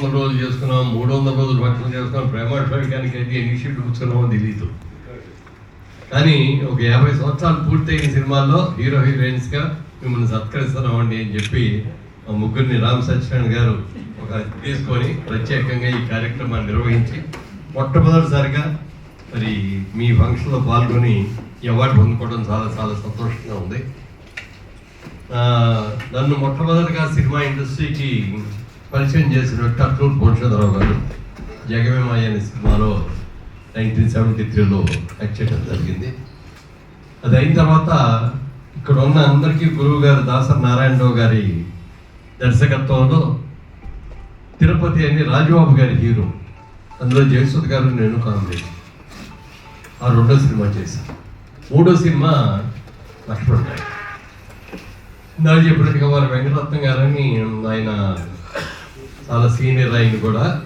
వందల రోజులు చేసుకున్నాం మూడు వందల రోజులు భక్షణం చేసుకున్నాం ప్రేమాభిషేకానికి అయితే ఎన్ని షీట్లు కూర్చున్నామో తెలియదు కానీ ఒక యాభై సంవత్సరాలు పూర్తయిన సినిమాల్లో హీరో హీరోయిన్స్గా మిమ్మల్ని సత్కరిస్తున్నామండి అని చెప్పి ఆ ముగ్గురిని రామ్ సత్యనారాయణ గారు ఒక తీసుకొని ప్రత్యేకంగా ఈ కార్యక్రమాన్ని నిర్వహించి మొట్టమొదటిసారిగా మరి మీ ఫంక్షన్లో పాల్గొని ఈ అవార్డు పొందుకోవడం చాలా చాలా సంతోషంగా ఉంది. నన్ను మొట్టమొదటిగా సినిమా ఇండస్ట్రీకి పరిచయం చేసిన అట్లూరు భూషణరావు గారు జగమేమాయ అనే సినిమాలో నైన్టీన్ సెవెంటీ త్రీలో యాక్ట్ చేయడం జరిగింది. అది అయిన తర్వాత ఇక్కడ ఉన్న అందరికీ గురువు గారు దాసరి నారాయణరావు గారి దర్శకత్వంలో తిరుపతి అని రాజుబాబు గారి హీరో అందులో జయసుద్ గారు నేను కామెడీ ఆ రెండో సినిమా చేశాను. మూడో సినిమా లక్ష్మణ్ గారు. ఇందాక చెప్పినట్టుగా వారు వెంకటరత్నం గారని ఆయన చాలా సీనియర్ ఆయన కూడా.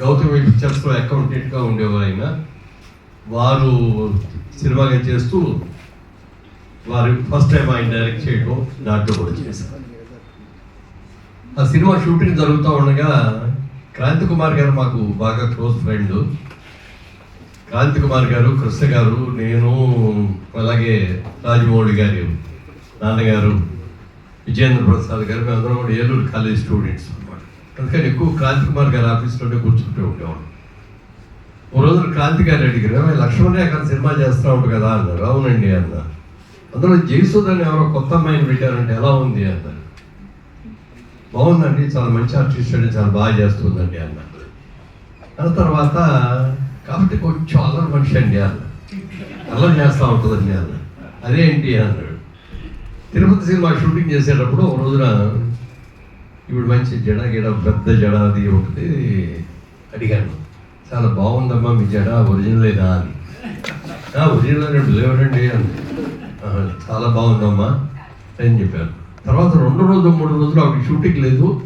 గౌతమి పిక్చర్స్లో అకౌంటెంట్గా ఉండేవారు ఆయన. వారు సినిమాగా చేస్తూ వారు ఫస్ట్ టైం ఆయన డైరెక్ట్ చేయడం దాంట్లో కూడా చేశారు. ఆ సినిమా షూటింగ్ జరుగుతూ ఉండగా క్రాంతి కుమార్ గారు మాకు బాగా క్లోజ్ ఫ్రెండ్. క్రాంతి కుమార్ గారు కృష్ణ గారు నేను అలాగే రాజమౌళి గారు నాన్నగారు విజయేంద్ర ప్రసాద్ గారు మేమందరం కూడా ఏలూరు కాలేజ్ స్టూడెంట్స్ అనమాట అందుకని ఎక్కువ క్రాంతి కుమార్ గారి ఆఫీస్లోనే కూర్చుంటూ ఉండేవాడు ఓ రోజు క్రాంతి గారు అడిగారు "ఏమయ్య, లక్ష్మణ్ అక్కడ సినిమా చేస్తూ ఉంటాడు కదా అన్నారు. అవునండి అన్నారు. అందులో జయసుధ అని ఎవరో కొత్త అమ్మాయిని పెట్టారంటే ఎలా ఉంది అన్నారు. బాగుందండి చాలా మంచి ఆర్టిస్ట్ అండి చాలా బాగా చేస్తుందండి అన్నారు. ఆ తర్వాత కాబట్టి కొంచెం అల్లరి మనిషి అండి అన్న అల్లరి చేస్తూ ఉంటుందండి అన్న అదేంటి అన్నాడు తిరుపతి సినిమా షూటింగ్ చేసేటప్పుడు ఒక రోజున ఇప్పుడు మంచి జడ గిడ పెద్ద జడ అది ఒకటి అడిగాను. చాలా బాగుందమ్మా మీ జడ ఒరిజినలేనా అని. "ఆ, ఒరిజినల్ అంటే లేవడండి అని చాలా బాగుందమ్మా అని చెప్పాను. తర్వాత రెండు రోజులు మూడు రోజులు ఆవిడ షూటింగ్ లేదు.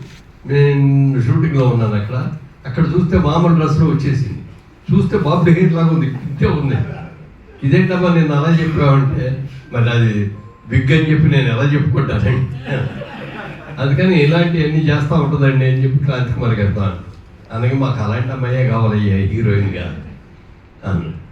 నేను షూటింగ్లో ఉన్నాను అక్కడ. అక్కడ చూస్తే మామూలు డ్రెస్లో వచ్చేసింది. చూస్తే బాబు హెయిర్ లాగా ఉంది. ఇంతే ఉంది. ఇదేంటమ్మా నేను అలా చెప్పావంటే మరి అది బిగ్ అని చెప్పి నేను ఎలా చెప్పుకుంటానండి? అందుకని ఇలాంటివన్నీ చేస్తూ ఉంటుందండి అని చెప్పి క్రాంతి కుమార్ గారు అందుకే మాకు అలాంటి అమ్మాయే కావాలి హీరోయిన్గా అన్నాడు